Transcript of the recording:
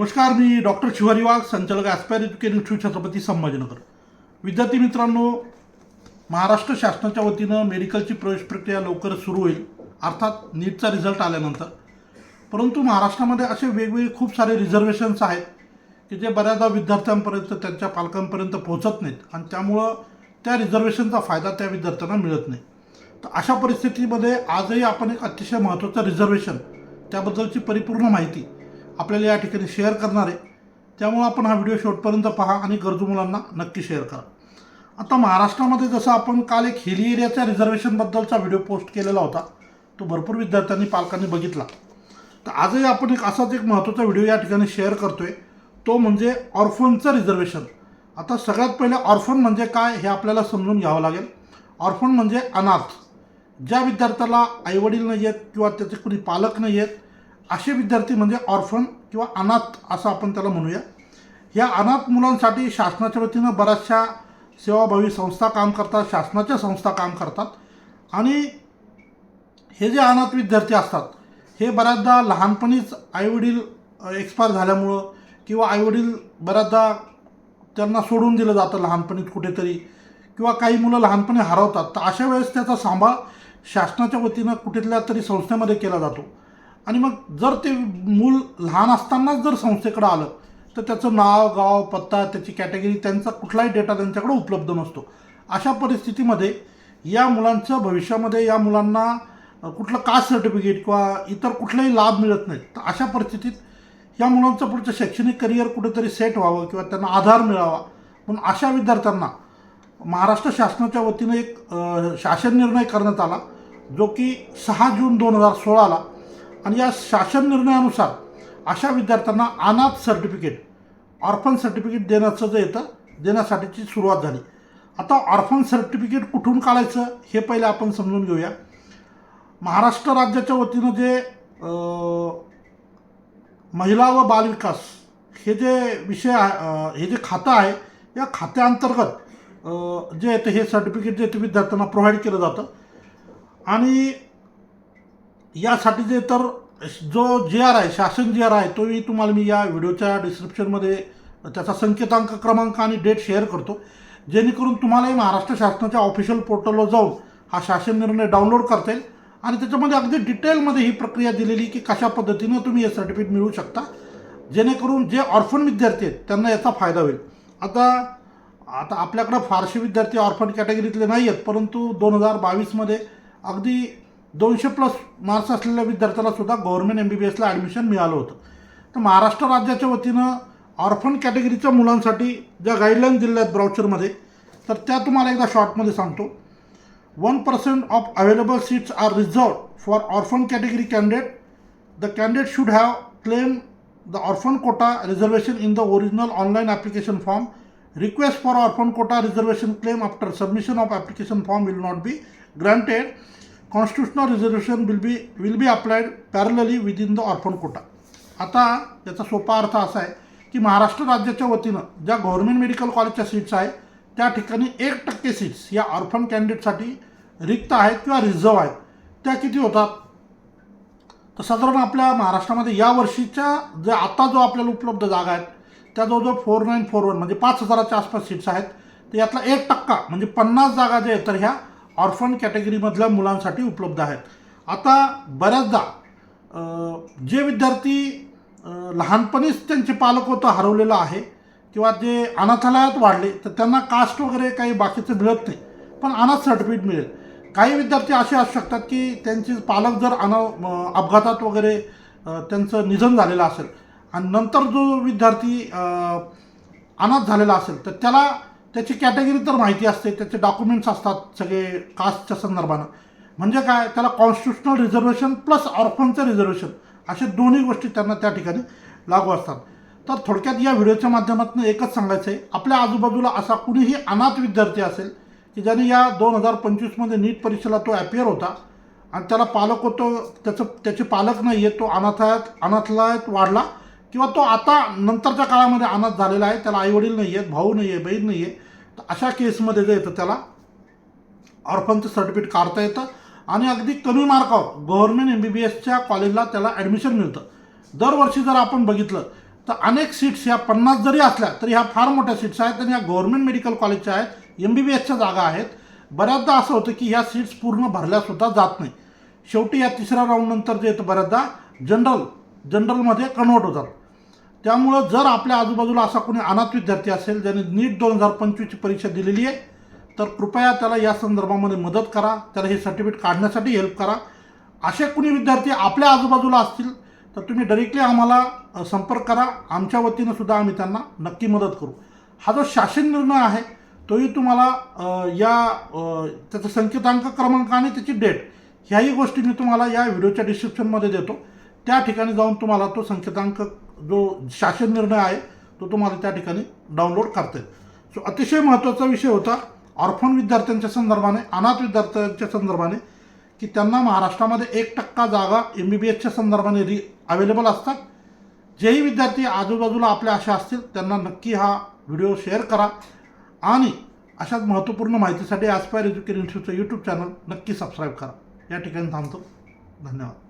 नमस्कार मी डॉक्टर शिवारी वाघ संचालक aspire education institute Chhatrapati Sambhajinagar. विद्यार्थी मित्रांनो महाराष्ट्र शासनाच्या वतीनं मेडिकलची प्रवेश प्रक्रिया लवकर सुरू होईल अर्थात नीटचा रिझल्ट आल्यानंतर. परंतु महाराष्ट्रामध्ये असे वेगवेगळे खूप सारे रिझर्वेशन्स आहेत की जे बऱ्याचदा विद्यार्थ्यांपर्यंत त्यांच्या पालकांपर्यंत पोहोचत नाहीत आणि त्यामुळं त्या रिझर्वेशनचा फायदा त्या विद्यार्थ्यांना मिळत नाही. तर अशा परिस्थितीमध्ये आजही आपण एक अतिशय महत्त्वाचं रिझर्वेशन त्याबद्दलची परिपूर्ण माहिती आपल्याला या ठिकाणी शेअर करणार आहे. त्यामुळं आपण हा व्हिडिओ शेवटपर्यंत पहा आणि गरजू मुलांना नक्की शेअर करा. आता महाराष्ट्रामध्ये जसं आपण काल एक हिली एरियाच्या रिझर्वेशनबद्दलचा व्हिडिओ पोस्ट केलेला होता तो भरपूर विद्यार्थ्यांनी पालकांनी बघितला. तर आजही आपण एक असाच एक महत्त्वाचा व्हिडिओ या ठिकाणी शेअर करतो आहे तो म्हणजे ऑर्फनचं रिझर्वेशन आता सगळ्यात पहिले ऑर्फन म्हणजे काय हे आपल्याला समजून घ्यावं लागेल. ऑर्फन म्हणजे अनाथ. ज्या विद्यार्थ्याला आईवडील नाही आहेत किंवा त्याचे कुणी पालक नाही आहेत असे विद्यार्थी म्हणजे ऑर्फन किंवा अनाथ असं आपण त्याला म्हणूया. या अनाथ मुलांसाठी शासनाच्या वतीनं बऱ्याचशा सेवाभावी संस्था काम करतात शासनाच्या संस्था काम करतात. आणि हे जे अनाथ विद्यार्थी असतात हे बऱ्याचदा लहानपणीच आईवडील एक्सपायर झाल्यामुळं किंवा आईवडील बऱ्याचदा त्यांना सोडून दिलं जातं लहानपणीत कुठेतरी किंवा काही मुलं लहानपणी हरवतात. तर अशा वेळेस त्याचा सांभाळ शासनाच्या वतीनं कुठल्या तरी संस्थेमध्ये केला जातो. आणि मग जर ते मूल लहान असतानाच जर संस्थेकडं आलं तर त्याचं नाव गाव पत्ता त्याची कॅटेगरी त्यांचा कुठलाही डेटा त्यांच्याकडे उपलब्ध नसतो. अशा परिस्थितीमध्ये या मुलांचं भविष्यामध्ये या मुलांना कुठलं कास्ट सर्टिफिकेट किंवा इतर कुठलाही लाभ मिळत नाही तर अशा परिस्थितीत या मुलांचं पुढचं शैक्षणिक करिअर कुठेतरी सेट व्हावं किंवा त्यांना आधार मिळावा. म्हणून अशा विद्यार्थ्यांना महाराष्ट्र शासनाच्या वतीनं एक शासन निर्णय करण्यात आला जो की सहा जून दोन हजार सोळाला आणि या शासन निर्णयानुसार अशा विद्यार्थ्यांना अनाथ सर्टिफिकेट ऑर्फन सर्टिफिकेट देण्याचं जे येतं देण्यासाठीची सुरुवात झाली. आता ऑर्फन सर्टिफिकेट कुठून काढायचं हे पहिले आपण समजून घेऊया. महाराष्ट्र राज्याच्या वतीनं जे महिला व बालविकास हे जे विषय हे जे खातं आहे या खात्याअंतर्गत जे येतं हे सर्टिफिकेट जे ते विद्यार्थ्यांना प्रोव्हाइड केलं जातं. आणि यासाठी जे तर जो जी आर आहे शासन जी आर आहे तोही तुम्हाला मी या व्हिडिओच्या डिस्क्रिप्शनमध्ये त्याचा संकेतांक क्रमांक आणि डेट शेअर करतो. जेणेकरून तुम्हालाही महाराष्ट्र शासनाच्या ऑफिशियल पोर्टलवर जाऊन हा शासन निर्णय डाउनलोड करता येईल. आणि त्याच्यामध्ये अगदी डिटेलमध्ये ही प्रक्रिया दिलेली की कशा पद्धतीनं तुम्ही हे सर्टिफिकेट मिळवू शकता. जेणेकरून जे ऑर्फन विद्यार्थी आहेत त्यांना याचा फायदा होईल. आता आता आपल्याकडं फारसे विद्यार्थी ऑर्फन कॅटेगरीतले नाही आहेत परंतु दोन हजार बावीसमध्ये अगदी दोनशे प्लस मार्क्स असलेल्या विद्यार्थ्याला सुद्धा गव्हर्नमेंट एम बी बी एसला ॲडमिशन मिळालं होतं. तर महाराष्ट्र राज्याच्या वतीनं ऑर्फन कॅटेगरीच्या मुलांसाठी ज्या गाईडलाईन दिलेल्या आहेत ब्राउचरमध्ये तर त्या तुम्हाला एकदा शॉर्टमध्ये सांगतो. One percent of available seats are reserve for orphan category candidate the candidate should have claim the orphan quota reservation in the original online application form request for orphan quota reservation claim after submission of application form will not be granted Constitutional will be will be be parallelly within the orphan quota आता याचा सोपा अर्थ असा आहे की महाराष्ट्र राज्याच्या वतीनं ज्या गव्हर्नमेंट मेडिकल कॉलेजच्या सीट्स आहेत त्या ठिकाणी एक टक्के सीट्स या ऑर्फन कॅन्डिडेटसाठी रिक्त आहेत किंवा रिझर्व आहेत त्या किती होतात? तर साधारण आपल्या महाराष्ट्रामध्ये या वर्षीच्या जे आता जो आपल्याला उपलब्ध जागा आहेत त्या जवळजवळ फोर नाईन फोर वन म्हणजे पाच हजाराच्या आसपास सीट्स आहेत. तर यातला एक टक्का म्हणजे पन्नास जागा ज्या आहेत तर ह्या ऑर्फन कॅटेगरीमधल्या मुलांसाठी उपलब्ध आहेत. आता बऱ्याचदा जे विद्यार्थी लहानपणीच त्यांचे पालक होतं हरवलेलं आहे किंवा जे अनाथालयात वाढले तर त्यांना कास्ट वगैरे काही बाकीचं मिळत नाही पण अनाथ सर्टिफिकेट मिळेल. काही विद्यार्थी असे असू शकतात की त्यांचे पालक जर अना अपघातात वगैरे त्यांचं निधन झालेलं असेल आणि नंतर जो विद्यार्थी अनाथ झालेला असेल तर त्याला त्याची कॅटेगरी तर माहिती असते त्याचे डॉक्युमेंट्स असतात सगळे कास्टच्या संदर्भानं. म्हणजे काय त्याला कॉन्स्टिट्युशनल रिझर्वेशन प्लस ऑर्फनचं रिझर्वेशन अशा दोन्ही गोष्टी त्यांना त्या ठिकाणी लागू असतात. तर थोडक्यात या व्हिडिओच्या माध्यमातून एकच सांगायचं आहे आपल्या आजूबाजूला असा कुणीही अनाथ विद्यार्थी असेल की ज्याने या दोन हजार पंचवीसमध्ये नीट परीक्षेला तो ॲपियर होता आणि त्याला पालक होतो त्याचं त्याचे पालक नाही आहे तो अनाथालयात अनाथालयात वाढला किंवा तो आता नंतरच्या काळामध्ये अनाथ झालेला आहे त्याला आईवडील नाही आहेत भाऊ नाही आहे बहीण नाही आहे तर अशा केसमध्ये जे येतं त्याला ऑर्फनचं सर्टिफिकेट काढता येतं. आणि अगदी कमी मार्कावर गव्हर्नमेंट एम बी बी एसच्या कॉलेजला त्याला ॲडमिशन मिळतं. दरवर्षी जर आपण बघितलं तर अनेक सीट्स ह्या पन्नास जरी असल्या तरी ह्या फार मोठ्या सीट्स आहेत आणि ह्या गव्हर्नमेंट मेडिकल कॉलेजच्या आहेत एम बी बी एसच्या जागा आहेत. बऱ्याचदा असं होतं की ह्या सीट्स पूर्ण भरल्यासुद्धा जात नाही. शेवटी या तिसऱ्या राऊंडनंतर जे येतं बऱ्याचदा जनरल जनरलमध्ये कन्वर्ट होतात. त्यामुळं जर आपल्या आजूबाजूला असा कोणी अनाथ विद्यार्थी असेल ज्याने नीट दोन हजार पंचवीसची परीक्षा दिलेली आहे तर कृपया त्याला या संदर्भामध्ये मदत करा त्याला हे सर्टिफिकेट काढण्यासाठी हेल्प करा. असे कुणी विद्यार्थी आपल्या आजूबाजूला असतील तर तुम्ही डायरेक्टली आम्हाला संपर्क करा. आमच्या वतीनं सुद्धा आम्ही त्यांना नक्की मदत करू. हा जो शासन निर्णय आहे तोही तुम्हाला या त्याचा संकेतांक क्रमांक आणि त्याची डेट ह्याही गोष्टी मी तुम्हाला या व्हिडिओच्या डिस्क्रिप्शनमध्ये देतो. त्या ठिकाणी जाऊन तुम्हाला तो संकेतांक जो शासन निर्णय आहे तो तुम्हाला त्या ठिकाणी डाउनलोड करता येईल. सो अतिशय महत्त्वाचा विषय होता ऑर्फन विद्यार्थ्यांच्या संदर्भाने अनाथ विद्यार्थ्यांच्या संदर्भाने की त्यांना महाराष्ट्रामध्ये एक टक्का जागा एम बी बी एसच्या संदर्भाने री अवेलेबल असतात. जेही विद्यार्थी आजूबाजूला आपल्या अशा असतील त्यांना नक्की हा व्हिडिओ शेअर करा. आणि अशाच महत्त्वपूर्ण माहितीसाठी ॲस्पायर एज्युकेशन इन्स्टिट्यूटचं यूट्यूब चॅनल नक्की सबस्क्राईब करा. या ठिकाणी थांबतो. धन्यवाद.